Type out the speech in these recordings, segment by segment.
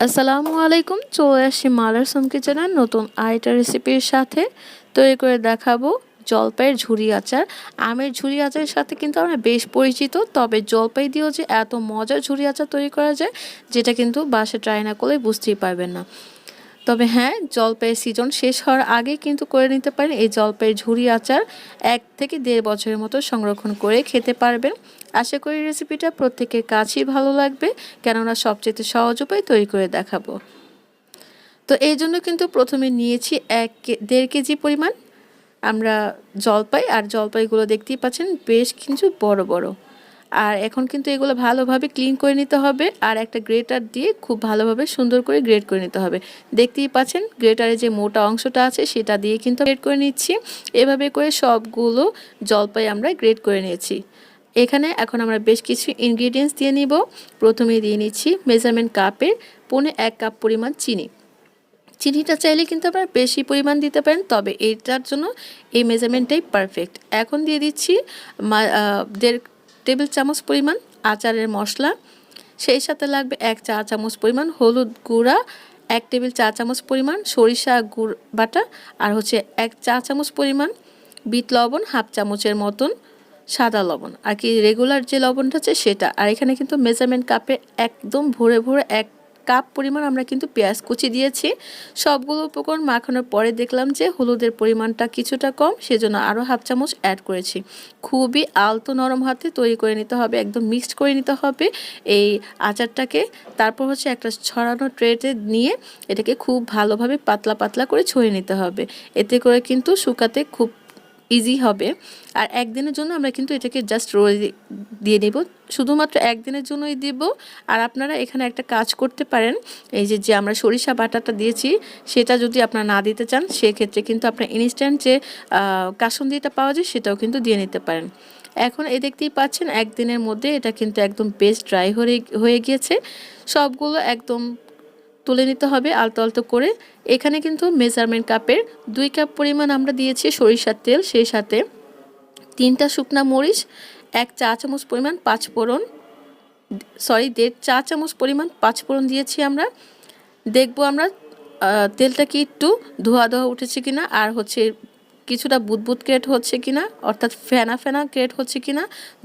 আসসালামু আলাইকুম, চলে আসি মালার সোম কিচেনের নতুন আয়টা রেসিপির সাথে। তৈরি করে দেখাবো জলপাইয়ের ঝুড়ি আচার। আমের ঝুড়ি আচারের সাথে কিন্তু আমরা বেশ পরিচিত, তবে জলপাই দিয়েও যে এত মজার ঝুড়ি আচার তৈরি করা যায়, যেটা কিন্তু বাসে ট্রাই না করলে বুঝতেই পারবেন না। তবে হ্যাঁ জলপাইয়ের সিজন শেষ হওয়ার আগে কিন্তু করে নিতে পারেন। এই জলপাইয়ের ঝুরি আচার এক থেকে দেড় বছরের মতো সংরক্ষণ করে খেতে পারবেন। আশা করি রেসিপিটা প্রত্যেকের কাছেই ভালো লাগবে, কেননা সবচেয়ে সহজ উপায় তৈরি করে দেখাবো। তো এই জন্য কিন্তু প্রথমে নিয়েছি এক দেড় কেজি পরিমাণ। আমরা জলপাই আর জলপাইগুলো দেখতেই পাচ্ছেন, বেশ কিছু বড় বড়। আর এখন কিন্তু এগুলো ভালোভাবে ক্লিন করে নিতে হবে আর একটা গ্রেটার দিয়ে খুব ভালোভাবে সুন্দর করে গ্রেড করে নিতে হবে। দেখতেই পাচ্ছেন গ্রেটারে যে মোটা অংশটা আছে সেটা দিয়ে কিন্তু গ্রেড করে নিচ্ছি। এভাবে করে সবগুলো জলপাই আমরা গ্রেড করে নিয়েছি। এখানে এখন আমরা বেশ কিছু ইনগ্রিডিয়েন্টস দিয়ে নিব। প্রথমে দিয়ে নিচ্ছি মেজারমেন্ট কাপের পৌনে এক কাপ পরিমাণ চিনি। চিনিটা চাইলে কিন্তু আপনারা বেশি পরিমাণ দিতে পারেন, তবে এইটার জন্য এই মেজারমেন্টটাই পারফেক্ট এখন দিয়ে দিচ্ছি দেড় টেবিল চামচ পরিমাণ আচারের মশলা, সেই সাথে লাগবে এক চা চামচ পরিমাণ হলুদ গুঁড়া, এক টেবিল চা চামচ পরিমাণ সরিষা গুড় বাটা, আর হচ্ছে এক চা চামচ পরিমাণ বিট লবণ হাফ চামচের মতন সাদা লবণ। আর কি রেগুলার যে লবণটা আছে সেটা। আর এখানে কিন্তু মেজারমেন্ট কাপে একদম ভরে ভরে এক কাপ পরিমাণ আমরা কিন্তু পেঁয়াজ কুচি দিয়েছি। সবগুলো উপকরণ মাখানোর পরে দেখলাম যে হলুদের পরিমাণটা কিছুটা কম, সেজন্য আরও হাফ চামচ অ্যাড করেছি। খুবই আলতো নরম হাতে তৈরি করে নিতে হবে, একদম মিক্সড করে নিতে হবে এই আচারটাকে। তারপর হচ্ছে একটা ছড়ানো ট্রেতে নিয়ে এটাকে খুব ভালোভাবে পাতলা পাতলা করে ছড়িয়ে নিতে হবে। এতে করে কিন্তু শুকাতে খুব ইজি হবে। আর একদিনের জন্য আমরা কিন্তু এটাকে জাস্ট রোজ দিয়ে নেব। শুধুমাত্র একদিনের জন্যই দিব। আর আপনারা এখানে একটা কাজ করতে পারেন। এই যে যে আমরা সরিষা বাটাটা দিয়েছি, সেটা যদি আপনারা না দিতে চান, সেক্ষেত্রে কিন্তু আপনার ইনস্ট্যান্ট যে কাসুন্দিটা পাওয়া যায়, সেটাও কিন্তু দিয়ে নিতে পারেন। এখন এ দেখতেই পাচ্ছেন, একদিনের মধ্যে এটা কিন্তু একদম বেস্ট ড্রাই হয়ে হয়ে গিয়েছে। সবগুলো একদম তুলে নিতে হবে আলতো আলতো করে। এখানে কিন্তু মেজারমেন্ট কাপের দুই কাপ পরিমাণ আমরা দিয়েছি সরিষার তেল, সেই সাথে তিনটা শুকনা মরিচ, এক চা চামচ পরিমাণ পাঁচ ফোড়ন, সরি, দেড় চা চামচ পরিমাণ পাঁচ ফোড়ন দিয়েছি আমরা। দেখব আমরা তেলটা কি একটু ধোয়া ধোয়া উঠেছে কিনা, আর হচ্ছে কিছুটা বুদবুদ ক্রিয়েট হচ্ছে কিনা, অর্থাৎ ফেনা ফেনা ক্রিয়েট হচ্ছে কিনা,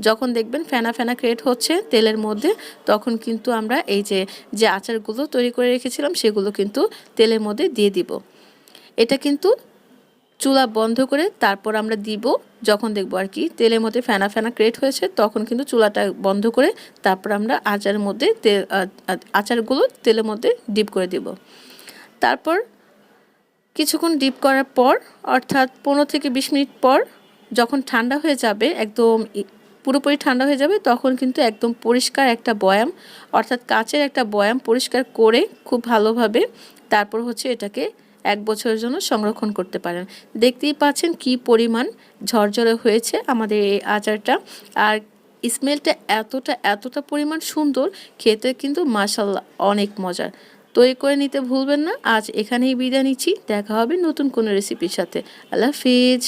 যখন দেখবেন ফেনা ফেনা ক্রিয়েট হচ্ছে তেলের মধ্যে, তখন কিন্তু আমরা এই যে যে আচারগুলো তৈরি করে রেখেছিলাম, সেগুলো কিন্তু তেলের মধ্যে দিয়ে দিব। এটা কিন্তু চুলা বন্ধ করে তারপর আমরা দিব, যখন দেখব আর কি তেলের মধ্যে ফেনা ফেনা ক্রিয়েট হয়েছে, তখন কিন্তু চুলাটা বন্ধ করে তারপর আমরা আচারের মধ্যে তেল আচারগুলো তেলের মধ্যে ডিপ করে দিব। তারপর কিছুক্ষণ ডিপ করার পর, অর্থাৎ পনেরো থেকে বিশ মিনিট পর যখন ঠান্ডা হয়ে যাবে, একদম পুরোপুরি ঠান্ডা হয়ে যাবে, তখন কিন্তু একদম পরিষ্কার একটা বয়াম, অর্থাৎ কাচের একটা বয়াম পরিষ্কার করে খুব ভালোভাবে তারপর হচ্ছে এটাকে এক বছরের জন্য সংরক্ষণ করতে পারেন। দেখতেই পাচ্ছেন কি পরিমাণ ঝরঝরে হয়েছে আমাদের এই আচারটা। আর স্মেলটা এতটা এতটা পরিমাণ সুন্দর, খেতে কিন্তু মাসাল্লাহ অনেক মজার। তৈরি করে নিতে ভুলবেন না। আজ এখানেই বিদায় নিচ্ছি। দেখা হবে নতুন কোনো রেসিপির সাথে। আল্লাহ হাফিজ।